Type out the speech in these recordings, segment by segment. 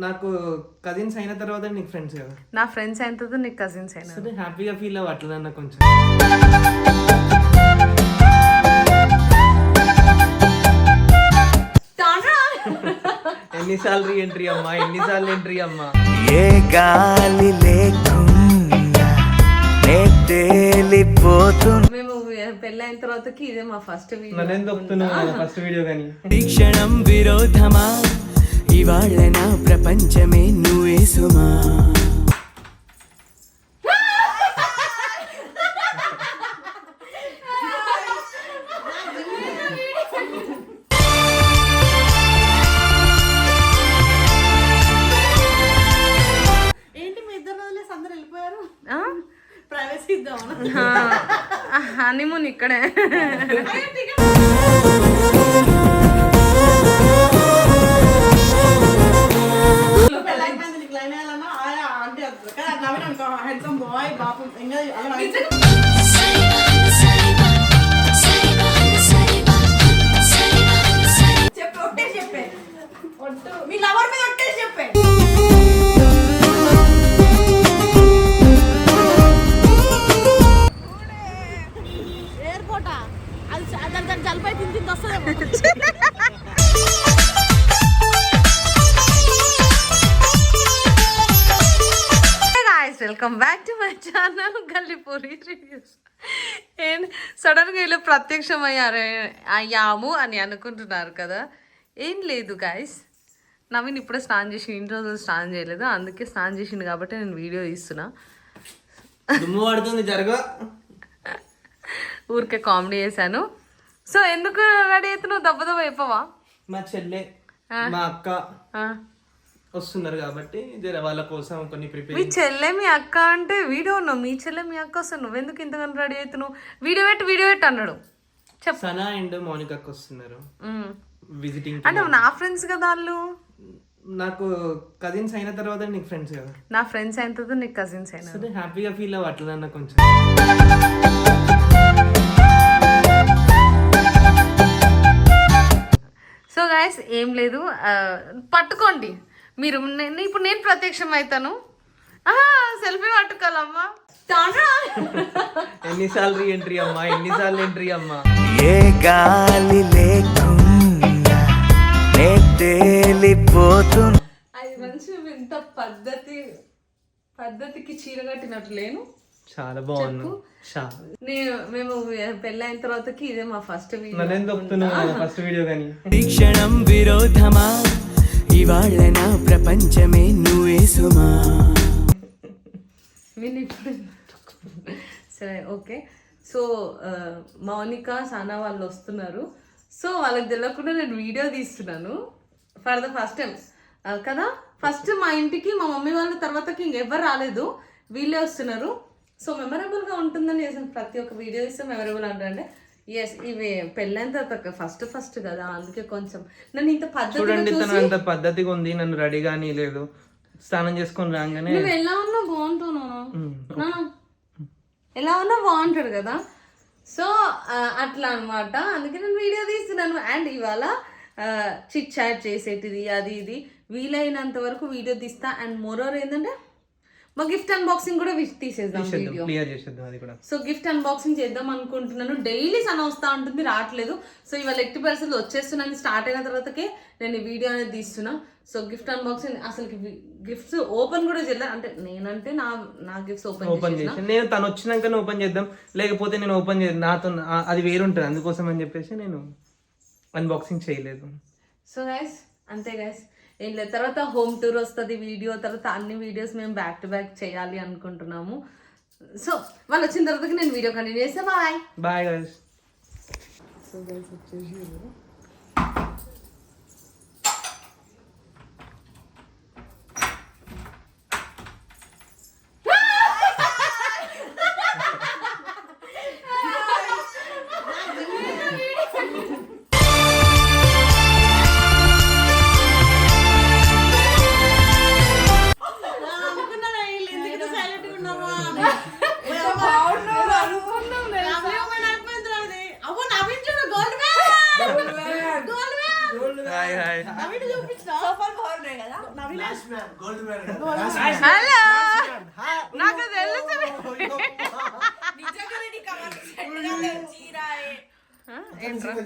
నాకు కజిన్స్ అయిన తర్వాత నీకు ఫ్రెండ్స్ కదా. నా ఫ్రెండ్స్ అయిన తర్వాత నీకు కజిన్స్ అయినా. సరే హ్యాపీగా ఫీల్ అవ్వ అట్లనన్నా కొంచెం ఎన్నిసార్లు ఎంట్రీ అమ్మా ఎన్నిసార్లు ఎంట్రీ అమ్మా. ఏ గాలి లేకుండా మేము పెళ్ళైన తర్వాతకి ఇదే మా ఫస్ట్ నన్ను తొక్కుతున్నావు కదా ఫస్ట్ వీడియో కానీ? విరోధమా? ఇవాళ నా ప్రపంచమే నువ్వే సుమా. ఏంటి మీ కానీ అది నవ్విన అనుకో హ్యాండ్సమ్ బాయ్ బాపు ఇంకా అలా చెప్పే ఒట్టే చెప్పే ఒట్టు మీ లవర్ మీద చెప్పే ఎయిర్పోర్టా అది దాని దాని జలపై తిని తింది వస్తుందేమో welcome back to my channel Gallipuri reviews and సడన్గా వీళ్ళు ప్రత్యక్షం అయ్యారు అయ్యాము అని అనుకుంటున్నారు కదా. ఏం లేదు గాయస్ నవీన్ ఇప్పుడే స్నానం చేసి ఇన్ని రోజులు స్నానం చేయలేదు. అందుకే స్నానం చేసిండు కాబట్టి నేను వీడియో తీస్తున్నా. జరగ. ఊరికే కామెడీ చేశాను. సో ఎందుకు రెడీ అవుతున్నావు దెబ్బ దెబ్బ అయిపోవా మా చెల్లె మా అక్క. వస్తున్నారు కాబట్టి జర వాళ్ళ కోసం కొన్ని ప్రిపేర్ మీ చెల్లె మీ అక్క అంటే వీడియో ఉన్నావు. మీ చెల్లె మీ అక్క వస్తాను నువ్వెందుకు ఇంతగానో రెడీ అవుతున్నావు? వీడియో పెట్టి వీడియో పెట్టి అన్నాడు. చెప్పు. సనా అండ్ మౌనిక అక్క వస్తున్నారు. విజిటింగ్ అంటే నా ఫ్రెండ్స్ కదా వాళ్ళు? నాకు కజిన్స్ అయిన తర్వాత నీకు ఫ్రెండ్స్ కదా. నా ఫ్రెండ్స్ అయిన తర్వాత నీకు కజిన్స్ అయినా. సరే హ్యాపీగా ఫీల్ అవ్వ అట్లనన్నా కొంచెం. సో గాయస్ ఏం లేదు. పట్టుకోండి. మీరు నేను ఇప్పుడు నేను ప్రత్యక్షం అవుతాను సెల్ఫీ పట్టుకోవాలమ్మా. ఎన్నిసార్లు ఎంట్రీ అమ్మా ఎన్నిసార్లు ఎంట్రీ అమ్మా? ఏ గాలి లేకుండా నే తేలిపోతున్నా. అది మంచి ఇంత పద్ధతి పద్ధతికి చీర కట్టినట్టు లేను. చాలా చాలా నేను మేము పెళ్ళైన తర్వాతకి ఇదే మా ఫస్ట్ వీడియో ఫస్ట్ వీడియో కానీ. విరోధమా? ఇవాళ నా ప్రపంచమే నువ్వే సుమా. సరే ఓకే. సో మౌనిక సానా వాళ్ళు వస్తున్నారు. సో వాళ్ళకి తెలియకుండా నేను వీడియో తీస్తున్నాను. ఫర్ ద ఫస్ట్ టైం కదా? ఫస్ట్ మా ఇంటికి మా మమ్మీ వాళ్ళ తర్వాతకి ఇంకెవ్వరు రాలేదు. వీళ్ళే వస్తున్నారు. సో మెమరబుల్గా ఉంటుందని చేసిన ప్రతి ఒక్క వీడియో ఇస్తే మెమరబుల్ అంటే ఎస్ ఇవి పెళ్ళైన తర్వాత ఫస్ట్ ఫస్ట్ కదా అందుకే కొంచెం. నన్ను ఇంత చూడండి తను అంత పద్ధతిగా ఉంది నన్ను రెడీగా లేదు. స్నానం చేసుకొని రాగానే నువ్వు ఎలా ఉన్నా బాగుంటున్నాను ఎలా ఉన్నా బాగుంటాడు కదా. సో అట్లా అన్నమాట. అందుకే నేను వీడియో తీస్తున్నాను. అండ్ ఇవాళ చిట్ చాట్ చేసేటిది అది ఇది. వీలైనంత వరకు వీడియో తీస్తా. అండ్ మోరోవర్ ఏంటంటే మా గిఫ్ట్ అన్బాక్సింగ్ కూడా విష్ తీసేద్దాం వీడియో క్లియర్ చేసేద్దాం అది కూడా. సో గిఫ్ట్ అన్బాక్సింగ్ చేద్దాం అనుకుంటున్నాను. డైలీ సన్ వస్తూ ఉంటుంది రావట్లేదు. సో ఇవాళ ఎట్టి పరిస్థితులు వచ్చేస్తున్నాను. స్టార్ట్ అయిన తర్వాతకే నేను ఈ వీడియో అనేది తీస్తున్నా. సో గిఫ్ట్ అన్బాక్సింగ్ అసలు గిఫ్ట్స్ ఓపెన్ కూడా చేయలేదు అంటే నేనంటే నా నా గిఫ్ట్స్ ఓపెన్ ఓపెన్ చేసి నేను తను వచ్చినాకనే ఓపెన్ చేద్దాం. లేకపోతే నేను ఓపెన్ చేద్దాం నాతో అది వేరుంటుంది. అందుకోసం అని చెప్పేసి నేను అన్బాక్సింగ్ చేయలేదు. సో గైస్ అంతే గైస్ ఏం లేదు తర్వాత హోమ్ టూర్ వస్తుంది వీడియో తర్వాత అన్ని వీడియోస్ మేము బ్యాక్ టు బ్యాక్ చేయాలి అనుకుంటున్నాము. సో వాళ్ళు వచ్చిన తర్వాత నేను వీడియో కంటిన్యూ చేస్తే. Bye bye guys so guys వచ్చేసి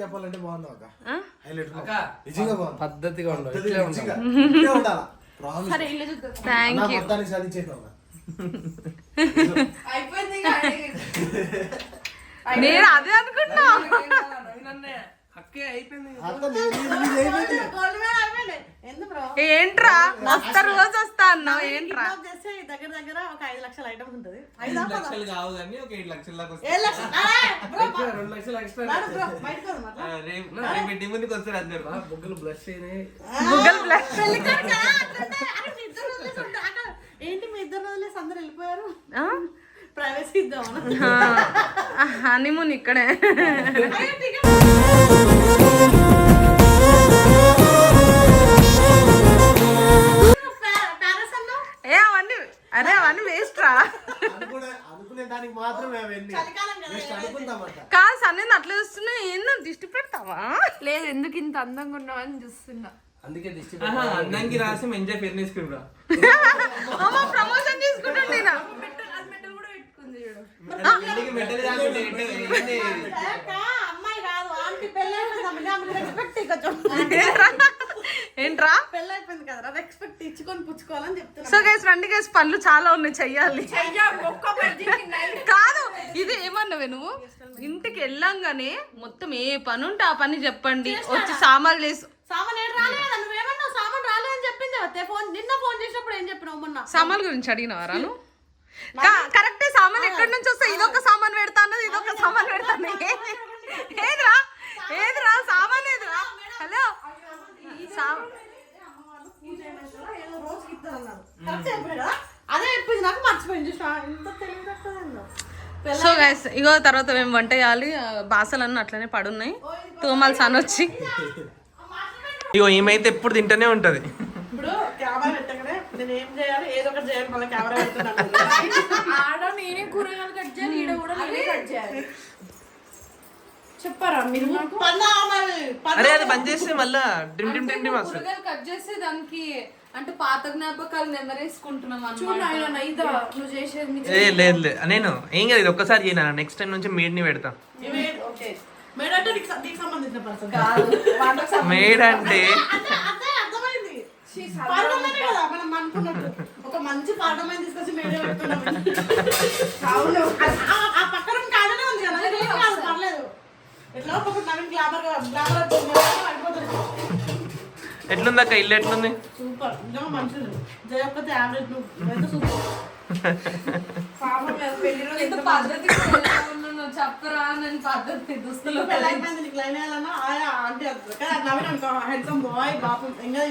చెప్పాలంటే బాగుంది ఆ? హైలైట్ నిజంగా బాగుంది. పద్ధతిగా నిజంగా, ఇట్లే నిజంగా. ఉండాలి. ప్రామిస్ నా మొత్తాన్ని అయిపోయింది నేను అదే అనుకున్నా. ఏంట్రా? ఒక్క రోజు వస్తా అన్నావు ఏంట్రా? దగ్గర దగ్గర ఒక ఐదు లక్షల ఐటమ్ ఉంటుంది. ఐదు లక్షలు కావు కానీ ఒక ఏడు లక్షల దాకా రెండు లక్షలు ఎక్స్ట్రా రేపు ముందుకు వస్తారు అందరు బుగ్గలు బ్లష్ అయినాయి. గూగుల్ ప్లస్ పెళ్ళి కాదు కదా, అట్లుంటే, అరే, మీ ఇద్దరు వదిలేసి ఉంటా, అక్కడ. ఏంటి మీ ఇద్దరు వదిలేసి అందరు వెళ్ళిపోయారు? ప్రైవసీ హనీమూన్ ఇక్కడే. ఏ అవన్నీ అరే అవన్నీ వేస్ట్ రా. కదా, సన్నీ అట్లా చూస్తున్నా. ఏందో దిష్టి పెడతావా? లేదు ఎందుకు ఇంత అందంగా ఉన్నావని చూస్తున్నా. అందుకే దిష్టి అందంకి రాసి మంచిగా క్రీమ్ రా ప్రమోషన్ తీసుకుంటాను నేను పెళ్ళికి మెట్టలు రాకుండా ఏంటో ఏంది? అక్క, అమ్మాయి కాదు ఆంటీ పెళ్ళి ఏంట్రా? పెళ్ళి రెస్పెక్ట్ ఇచ్చుకొని పుచ్చుకోవాలని చెప్తున్నా సో గైస్ రండి గైస్ పనులు చాలా ఉన్నాయి చెయ్యాలి. కాదు ఇది ఏమన్నావే నువ్వు? ఇంటికి వెళ్ళంగానే మొత్తం ఏ పని ఉంటే ఆ పని చెప్పండి. వచ్చి సామాన్లు వేసి సామాన్ ఏడు రాలేదా? నువ్వేమన్నావు? సామాన్ రాలేదని చెప్పింది ఫోన్ నిన్న ఫోన్ చేసినప్పుడు ఏం చెప్పినావు? మొన్న? సామాన్ గురించి అడిగినవా రాను కరెక్టే సామాన్ ఎక్కడి నుంచి వస్తాయి? ఇదొక సామాన్ పెడతా అన్నది ఇదొక సామాన్ పెడతాను ఏది- ఏదిరా? ఏదిరా? సామాన్ ఏదిరా? హలో? అదే చెప్పింది నాకు మర్చిపోయింది సో గైస్ ఇగో తర్వాత మేము వంట చేయాలి. బాసలన్నీ అట్లనే పడున్నాయి. తోమాల్సి అని వచ్చి ఇగో ఈమెయితే ఎప్పుడు తింటూనే ఉంటది. నేను ఏం చేయాలి? ఏదో ఒకటి చేయాలి మళ్ళీ కెమెరా పెడుతున్నాను. ఆడ నేనే కూరగాయలు కట్ చేయాలి ఈడ కూడా నేనే కట్ చేయాలి. చెప్పారా మీరు నాకు? పన్నా మరి పన్నా అరే అది బంద్ చేస్తే మళ్ళా డ్రిమ్ డ్రిమ్ డ్రిమ్ డ్రిమ్ వస్తుంది. కూరగాయలు కట్ చేస్తే దానికి అంటే పాత జ్ఞాపకాలు నెమరేసుకుంటున్నాం చూడు ఆయన నైదా నువ్వు చేసేది నీకు ఏ లేదు లేదు. నేను ఏం కాదు ఇది ఒక్కసారి చేయనా నెక్స్ట్ టైం నుంచి మేడ్ని పెడతా. Made okay. మేడ్ అంటే నీకు స- నీకు సంబంధించిన పర్సన్ కాదు మేడ్ అంటే అనుకున్నట్టు. ఒక మంచి పాడమని తీసుకొచ్చి మేడే పెట్టుకున్నాం అవును. ఆ- పక్కన కాడనే ఉంది కదా కాదు, పర్లేదు. ఎట్లా ఒక నవీన్ గ్లామర్ గ్లామర్ అయిపోతుంది ఎట్లుందక్క ఇల్లు ఎట్లుంది? సూపర్. నిజంగా మంచిది. జయపతి యావరేజ్ నువ్వు. ఎంత సూపర్. ఎంత పద్ధతి ఉన్నాను చెప్పరా నేను పద్ధతి దుస్తులు పెళ్ళి అయిపోయింది నీకు లైన్ వేయాలన్నా ఆయా ఆంటీ వస్తుంది కానీ నవీన్ అనుకో హెడ్సమ్ బాయ్ బాపు ఇంకా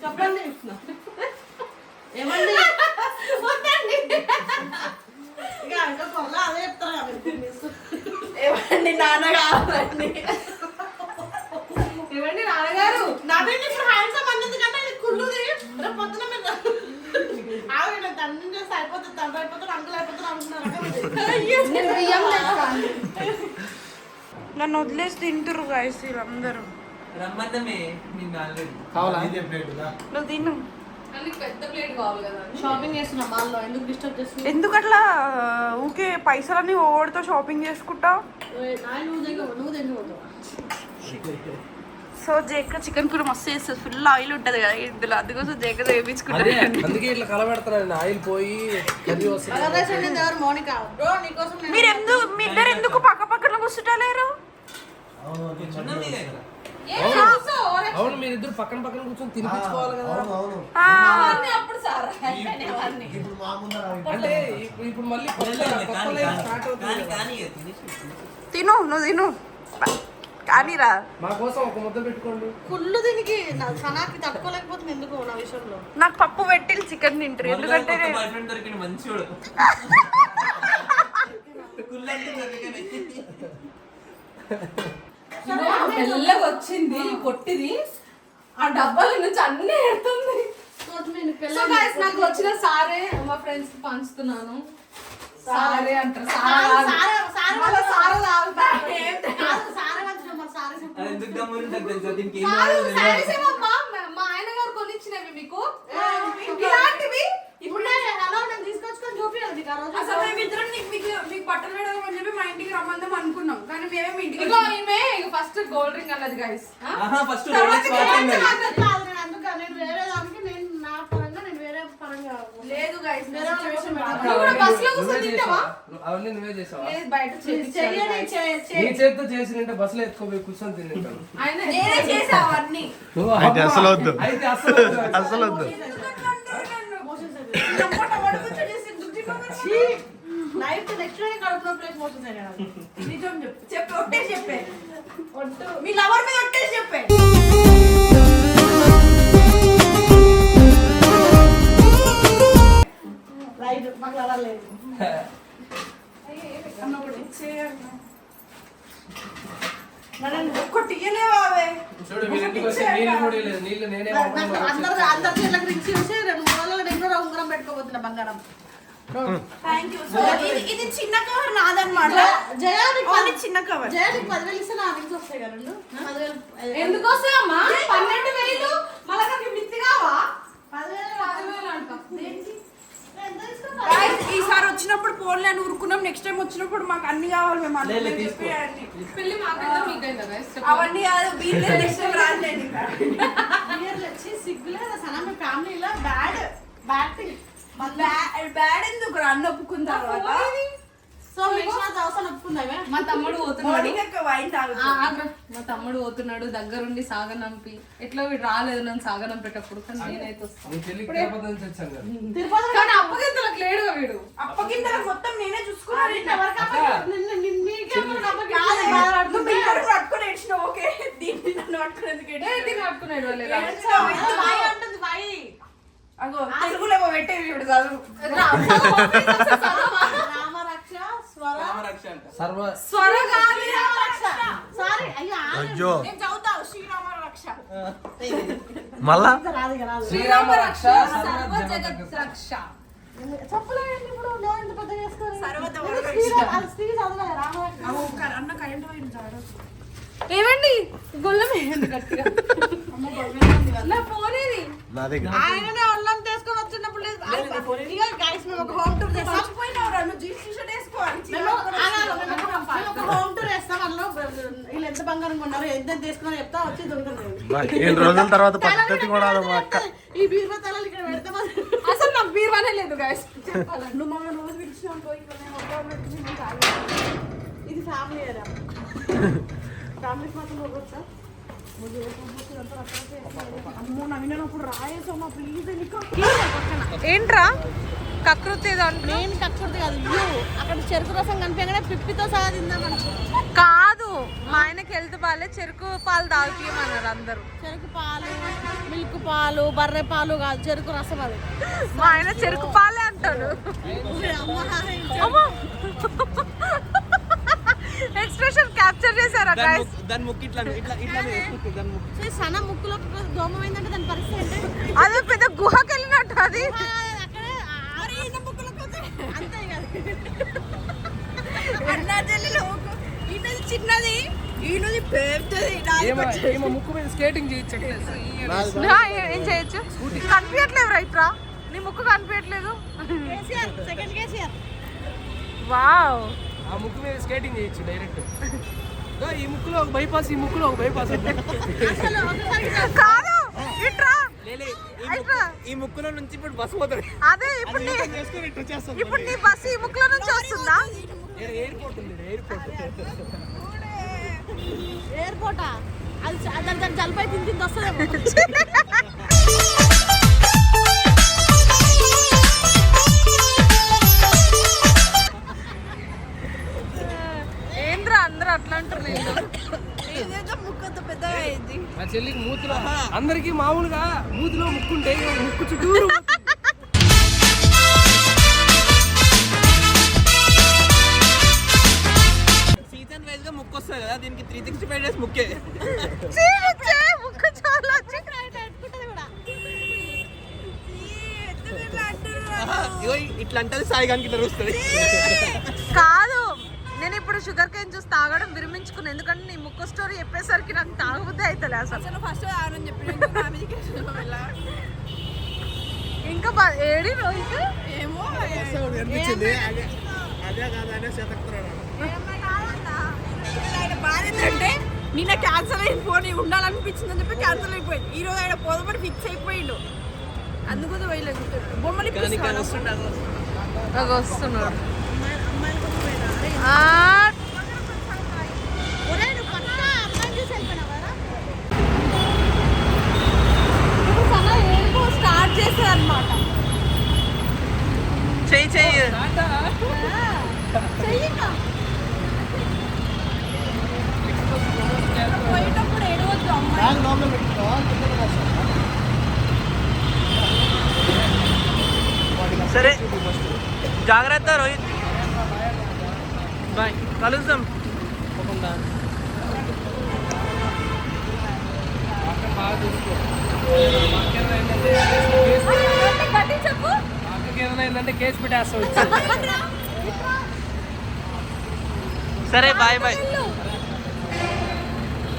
చెప్తారు కదా మీరు మిస్. ఏవండి? నాన్న కావాలండి ఏవండి నాన్నగారు? నవీన్ ఇప్పుడు హ్యాండ్సమ్ అన్నది కంటే ఇది కుళ్ళుది రేపు పొద్దున మీరు ఆవిడ తండ్రి చేస్తే అయిపోతుంది తండ్రి అయిపోతుంది అంకుల్ అయిపోతుంది అనుకున్నారు. నేను బియ్యం నన్ను వదిలేసి తింటురు గాయస్ వీళ్ళందరూ. దా. నువ్వు తిను. నీకు పెద్ద ప్లేట్ కావాలి కదా. షాపింగ్ చేస్తున్నా మాల్లో ఎందుకు డిస్టర్బ్ చేస్తున్నా ఎందుకు అట్లా ఊకే పైసలన్నీ ఓడితో షాపింగ్ చేసుకుంటా సో జేక చికెన్ కూర మస్తు చేస్తుంది. ఫుల్ ఆయిల్ ఉంటుంది కదా ఇందులో. అందుకోసం జేక అదే చేయించుకుంటా అందుకే ఇట్లా ఆయిల్ పోయి మీరు ఎందుకు మీ ఇద్దరు ఎందుకు పక్క పక్కన కూర్చుంటలేరు? అవును, మీరిద్దరు పక్కన పక్కన కూర్చొని తినిపించుకోవాలి కదా. అవును అవును. అప్పుడు సార్. ఇప్పుడు మా ముందర ఆగి. అంటే ఇప్పుడు ఇప్పుడు మళ్ళీ కొత్త కొత్త లైఫ్ స్టార్ట్ అవుతుంది కానీ కదా. కానీ తినేసి. తిను నువ్వు తిను. కానీరా మా కోసం ఒక ముద్ద పెట్టుకోండి. కుళ్ళు దీనికి నా సనాకి తట్టుకోలేకపోతుంది ఎందుకు నా విషయంలో? నాకు పప్పు పెట్టి చికెన్ తింటారు. ఎందుకంటే దొరికిన మంచోడు. మెల్లగా వచ్చింది పొట్టిది. ఆ డబ్బాల నుంచి అన్ని ఎడుతుంది. సో నాకు వచ్చిన సారే మా ఫ్రెండ్స్కి పంచుతున్నాను. సారే. అంటారు. సారా. సారా తాగుతారు. అది ఎందుకు గమ్మునుంటది తెలుసా దీనికి ఏం కాదు, కావాలో తెలియదు. sarees ఏమమ్మా? మా- మా ఆయన గారు కొనిచ్చినవి మీకు? ఇలాంటివి? ఇప్పుడు తీసుకొచ్చుకొని చూపించాలి నీకు ఆ రోజు. అసలు మేమిద్దరం నీకు మీకు మీకు బట్టలు పెడదాం అని చెప్పి మా ఇంటికి రమ్మందాం అనుకున్నాం. కానీ మేమేమి ఇంటికి ఈమె ఫస్ట్ గోల్డ్ రింగ్ అన్నది గైస్ ఆహా ఫస్ట్ తర్వాత రోలెక్స్ వాచ్ అన్నది. కాదు, నేను అవన్నీ నువ్వే చేసావా? నీ చేతితో ఎత్తుకోపోయి కూర్చొని తింటాను ఆయన నేనే చేసా అవన్నీ అయితే అసలు వద్దు. అయితే అసలు వద్దు. అసలు వద్దు. ఛీ! లైఫ్ నెక్స్ట్ డే కడుపులో ప్లేస్ పోతుంది కదా. నిజం చెప్పు. చెప్పు. ఒట్టేసి చెప్పే. మీ లవర్ మీద చెప్పే. నీళ్ళు నేనే నాకు పంపను. అందరు అందరి చేతులకు చూసి రెండు మూడు నేను ఉంగరం పెట్టుకోబోతున్నా బంగారం. థ్యాంక్ యూ సో ఇది ఇది చిన్న కవర్ నాదన్నమాట. జయానికి ఓన్లీ చిన్న కవర్. జయానికి పదివేలు ఇస్తే నా రింగ్స్ వస్తాయి కదా రెండు. పదివేలు ఎందుకు వస్తాయమ్మా పన్నెండు వేలు? మళ్ళీ మిత్తి కావా? పదివేలు పదివేలు అంట ఈసారి వచ్చినప్పుడు పోన్లే అని ఊరుకున్నాం. నెక్స్ట్ టైం వచ్చినప్పుడు మాకు అన్ని కావాలి మేము అన్ని. చెప్పేయండి. పెళ్ళి మాకైందా మీకైందా గైస్ అవన్నీ కాదు వీళ్ళే నెక్స్ట్ టైం రాలేదు ఇంకా. బియర్లు వచ్చి సిగ్గులేదు అసలు మీ ఫ్యామిలీలో bad bad thing bad bad ఎందుకు రా అన్న ఒప్పుకున్న తర్వాత. సో మా తమ్ముడు పోతున్నాడు. మా తమ్ముడు పోతున్నాడు దగ్గరుండి సాగనంపి ఎట్లా వీడు రాలేదు నన్ను సాగనంపేటప్పుడు కానీ నేనైతే వస్తాను కానీ అప్పగింతలకు లేడుగా వీడు అప్పగింతలకు మొత్తం నేనే చూసుకున్నాను నువ్వు పిల్లలు పట్టుకొని ఏడ్చినావు ఓకే దీన్ని నన్ను పట్టుకునేందుకు ఏ, దీన్ని పట్టుకున్నాడు వాళ్ళు ఇలా. అగో తెలుగులో పెట్టేవి ఇప్పుడు చదువు సర్వ అయ్యో అయ్యో. నేను చదువుతావు శ్రీరామ రక్ష మళ్ళా శ్రీరామ రక్ష సర్వ జగత్ రక్ష ఏమండి? గొల్లం వేయండి గట్టిగా. నా ఫోన్ ఇది ఆయననే అల్లం తీసుకొని వచ్చినప్పుడు లేదు. guys, మేము ఒక హోమ్ టూర్ చేస్తాం చచ్చిపోయినావు రా నువ్వు జీన్స్ టీషర్ట్ వేసుకోవాలి మేము ఆగాలి, మేము ఒక- మేము ఒక హోమ్ టూర్ వేస్తాం అందులో వీళ్ళు ఎంత బంగారం కొన్నారు ఎంత తీసుకున్నారో చెప్తా వచ్చి దొరుకుతుంది ఏడు రోజుల తర్వాత పద్ధతి కూడా ఈ బీరువా తలలు ఇక్కడ పెడితే అసలు నాకు బీర్వానే లేదు గాయస్ నువ్వు మమ్మల్ని రోజు పిలిచినావు. ఇది ఫ్యామిలీ ఫ్యామిలీకి మాత్రం నీకు. ఏంట్రా? కకృతి? నేను కక్కుర్తి కాదు అక్కడ చెరుకు రసం కనిపించగానే పిప్పితో సహా తిందాం కాదు మా ఆయనకి హెల్త్ బాగాలే చెరుకు పాలు తాగిపోయమన్నారు అందరూ. చెరుకు పాలు మిల్క్ పాలు బర్రె పాలు కాదు చెరుకు రసం అది. మా ఆయన చెరుకు పాలే అంటాడు. ఎక్స్ప్రెషన్ క్యాప్చర్ చేశారా గైస్ ముక్కు- దాని ముక్కు ఇట్లా ఇట్లా ఇట్లా వేసుకుంటుంది దాని ముక్కు. సన్న ముక్కులో దోమం ఏంటంటే దాని పరిస్థితి అదే పెద్ద గుహకి వెళ్ళినట్టు అది. అక్కడే అంతే కదా అన్నా చెల్లెలు ఈయనది చిన్నది ఈయనది పెద్దది నాది ఏమ ఏమ ముక్కు మీద స్కేటింగ్ చేయొచ్చు ఏ- చేయొచ్చు? కనిపించట్లేదు రైట్ రా నీ ముక్కు కనిపించట్లేదు. KCR second KCR wow. ఆ ముక్కు మీద స్కేటింగ్ చేయొచ్చు డైరెక్ట్ ఈ ముక్కులో ఒక బైపాస్ ఈ ముక్కులో ఒక బైపాస్ కాదు ఇట్రా. ఈ ముక్కులో నుంచి ఇప్పుడు బస్సు పోతుంది. అదే ఇప్పుడు ఇప్పుడు నీ బస్సు ఈ ముక్కులో నుంచి వస్తుందా? ఎయిర్పోర్ట్ ఉంది ఎయిర్పోర్ట్ ఎయిర్పోర్టా అది దాని జలపై తింది వస్తుందేమో. చెల్లికి మూతిలో అందరికి మామూలుగా మూతిలో ముక్కుంటే ముక్కు చుట్టూరు సీజన్ వైజ్గా ముక్కు వస్తుంది కదా దీనికి త్రీ సిక్స్టీ ఫైవ్ డేస్ ముక్కే. ముక్క చాలా ఇట్లా అంటది సాయిగానికి ఇట్లా వస్తుంది కాదు. నేను ఇప్పుడు షుగర్ కేన్ జ్యూస్ తాగడం విరమించుకున్నాను ఎందుకంటే నీ ముక్క స్టోరీ చెప్పేసరికి నాకు తాగబుద్ధి అవుతుంది అసలు. అసలు ఫస్ట్ ఆనని చెప్పి ఇంకా బ- ఏడి రోహిత్ ఏమో బాధ ఏంటంటే నిన్న క్యాన్సల్ అయిన ఫోన్ ఉండాలనిపించింది అని చెప్పి క్యాన్సల్ అయిపోయింది. ఈ రోజు ఆయన పోదమని ఫిక్స్ అయిపోయిండు. అందుకోసం వెళ్ళలేదు బొమ్మలు వస్తున్నాడు. చెయ్యి చెయ్యి పోయేటప్పుడు ఏడవద్దు సరే. జాగ్రత్త రోహిత్. బాయ్ కలుద్దాం బాగా చూసుకో మాకు ఏమైనా ఏంటంటే కేసు పెట్టేస్తాం వచ్చి సరే బాయ్ బాయ్